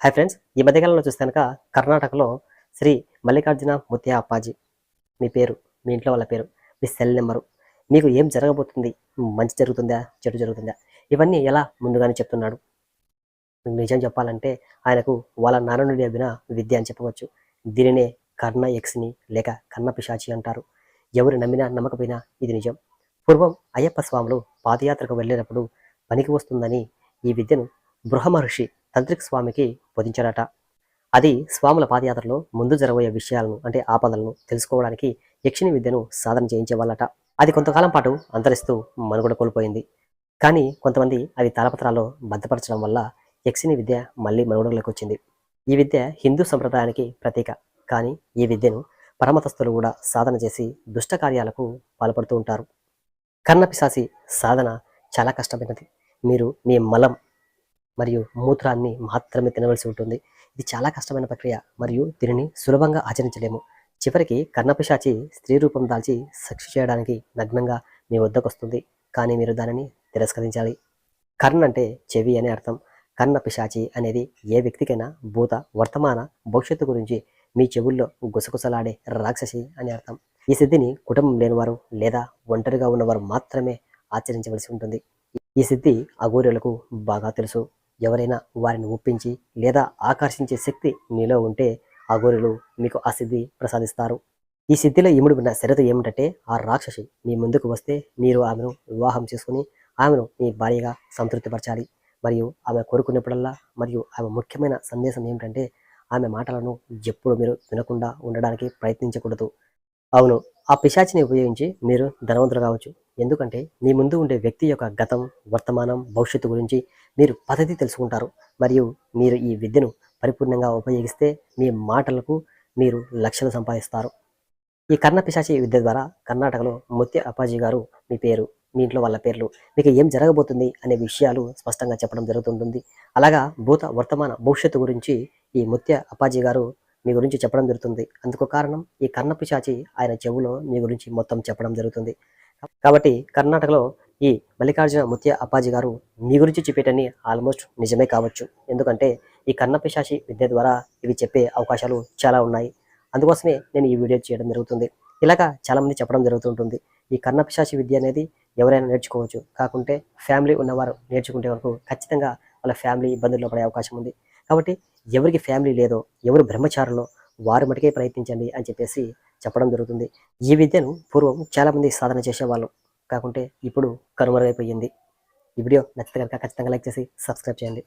Hi friends ఈ మధ్యకాలంలో చూస్తే కనుక కర్ణాటకలో శ్రీ మల్లికార్జున ముత్య అప్పాజీ మీ పేరు మీ ఇంట్లో వాళ్ళ పేరు మీ సెల్ నెంబరు. మీకు ఏం జరగబోతుంది? మంచి జరుగుతుందా? చెడు జరుగుతుందా? ఇవన్నీ ఎలా ముందుగానే చెప్తున్నాడు. నిజం చెప్పాలంటే ఆయనకు వాళ్ళ నాన్న నుండి అభిన విద్య అని చెప్పవచ్చు. దీనినే కర్ణ యక్షిని లేక కర్ణ పిశాచి అంటారు. ఎవరు నమ్మినా నమ్మకపోయినా ఇది నిజం. పూర్వం అయ్యప్ప స్వాములు పాదయాత్రకు వెళ్ళినప్పుడు పనికి వస్తుందని ఈ విద్యను బృహమహర్షి తంత్రిక స్వామికి బోధించాడట. అది స్వాముల పాదయాత్రలో ముందు జరగబోయే విషయాలను అంటే ఆపదలను తెలుసుకోవడానికి యక్షిణి విద్యను సాధన చేయించేవాళ్ళట. అది కొంతకాలం పాటు అంతరిస్తూ మనుగడ కోల్పోయింది. కానీ కొంతమంది అవి తాళపత్రాల్లో భద్రపరచడం వల్ల యక్షిణి విద్య మళ్ళీ మనుగడలోకి వచ్చింది. ఈ విద్య హిందూ సంప్రదాయానికి ప్రతీక. కానీ ఈ విద్యను పరమతస్థులు కూడా సాధన చేసి దుష్ట కార్యాలకు పాల్పడుతూ ఉంటారు. కర్ణపిశాసి సాధన చాలా కష్టమైనది. మీరు మీ మలం మరియు మూత్రాన్ని మాత్రమే తినవలసి ఉంటుంది. ఇది చాలా కష్టమైన ప్రక్రియ మరియు దీనిని సులభంగా ఆచరించలేము. చివరికి కర్ణపిశాచి స్త్రీ రూపం దాల్చి సెక్స్ చేయడానికి నగ్నంగా మీ వద్దకు వస్తుంది. కానీ మీరు దానిని తిరస్కరించాలి. కర్ణ అంటే చెవి అనే అర్థం. కర్ణ పిశాచి అనేది ఏ వ్యక్తికైనా భూత వర్తమాన భవిష్యత్తు గురించి మీ చెవుల్లో గుసగుసలాడే రాక్షసి అని అర్థం. ఈ సిద్ధిని కుటుంబం లేనివారు లేదా ఒంటరిగా ఉన్నవారు మాత్రమే ఆచరించవలసి ఉంటుంది. ఈ సిద్ధి అఘోరులకు బాగా తెలుసు. ఎవరైనా వారిని ఒప్పించి లేదా ఆకర్షించే శక్తి మీలో ఉంటే ఆ గోరులు మీకు ఆ సిద్ధి ప్రసాదిస్తారు. ఈ సిద్ధిలో ఇముడు ఉన్న షరతు ఏమిటంటే ఆ రాక్షసి మీ ముందుకు వస్తే మీరు ఆమెను వివాహం చేసుకుని ఆమెను మీ భార్యగా సంతృప్తిపరచాలి. మరియు ఆమె కోరుకున్నప్పుడల్లా మరియు ఆమె ముఖ్యమైన సందేశం ఏమిటంటే ఆమె మాటలను ఎప్పుడు మీరు వినకుండా ఉండడానికి ప్రయత్నించకూడదు. అవును ఆ పిశాచిని ఉపయోగించి మీరు ధనవంతులు కావచ్చు. ఎందుకంటే మీ ముందు ఉండే వ్యక్తి యొక్క గతం వర్తమానం భవిష్యత్తు గురించి మీరు పద్ధతి తెలుసుకుంటారు. మరియు మీరు ఈ విద్యను పరిపూర్ణంగా ఉపయోగిస్తే మీ మాటలకు మీరు లక్షలు సంపాదిస్తారు. ఈ కర్ణ పిశాచి విద్య ద్వారా కర్ణాటకలో ముత్య అప్పాజీ గారు మీ పేరు మీ ఇంట్లో వాళ్ళ పేర్లు మీకు ఏం జరగబోతుంది అనే విషయాలు స్పష్టంగా చెప్పడం జరుగుతుంటుంది. అలాగా భూత వర్తమాన భవిష్యత్తు గురించి ఈ ముత్య అప్పాజీ గారు మీ గురించి చెప్పడం జరుగుతుంది. అందుకు కారణం ఈ కర్ణ పిశాచి ఆయన చెవులో మీ గురించి మొత్తం చెప్పడం జరుగుతుంది. కాబట్టి కర్ణాటకలో ఈ మల్లికార్జున ముత్య అప్పాజీ గారు మీ గురించి చెప్పేటన్ని ఆల్మోస్ట్ నిజమే కావచ్చు. ఎందుకంటే ఈ కర్ణ విద్య ద్వారా ఇవి చెప్పే అవకాశాలు చాలా ఉన్నాయి. అందుకోసమే నేను ఈ వీడియో చేయడం జరుగుతుంది. ఇలాగా చాలామంది చెప్పడం జరుగుతుంటుంది. ఈ కర్ణ విద్య అనేది ఎవరైనా నేర్చుకోవచ్చు. కాకుంటే ఫ్యామిలీ ఉన్నవారు నేర్చుకుంటే వరకు ఖచ్చితంగా వాళ్ళ ఫ్యామిలీ ఇబ్బందుల్లో పడే అవకాశం ఉంది. కాబట్టి ఎవరికి ఫ్యామిలీ లేదో ఎవరు బ్రహ్మచారులో వారు మటుకే ప్రయత్నించండి అని చెప్పేసి చెప్పడం జరుగుతుంది. ఈ విద్యను పూర్వం చాలామంది సాధన చేసేవాళ్ళు. కాకుంటే ఇప్పుడు కనుమరుగైపోయింది. ఈ వీడియో నచ్చితే కనుక ఖచ్చితంగా లైక్ చేసి సబ్స్క్రైబ్ చేయండి.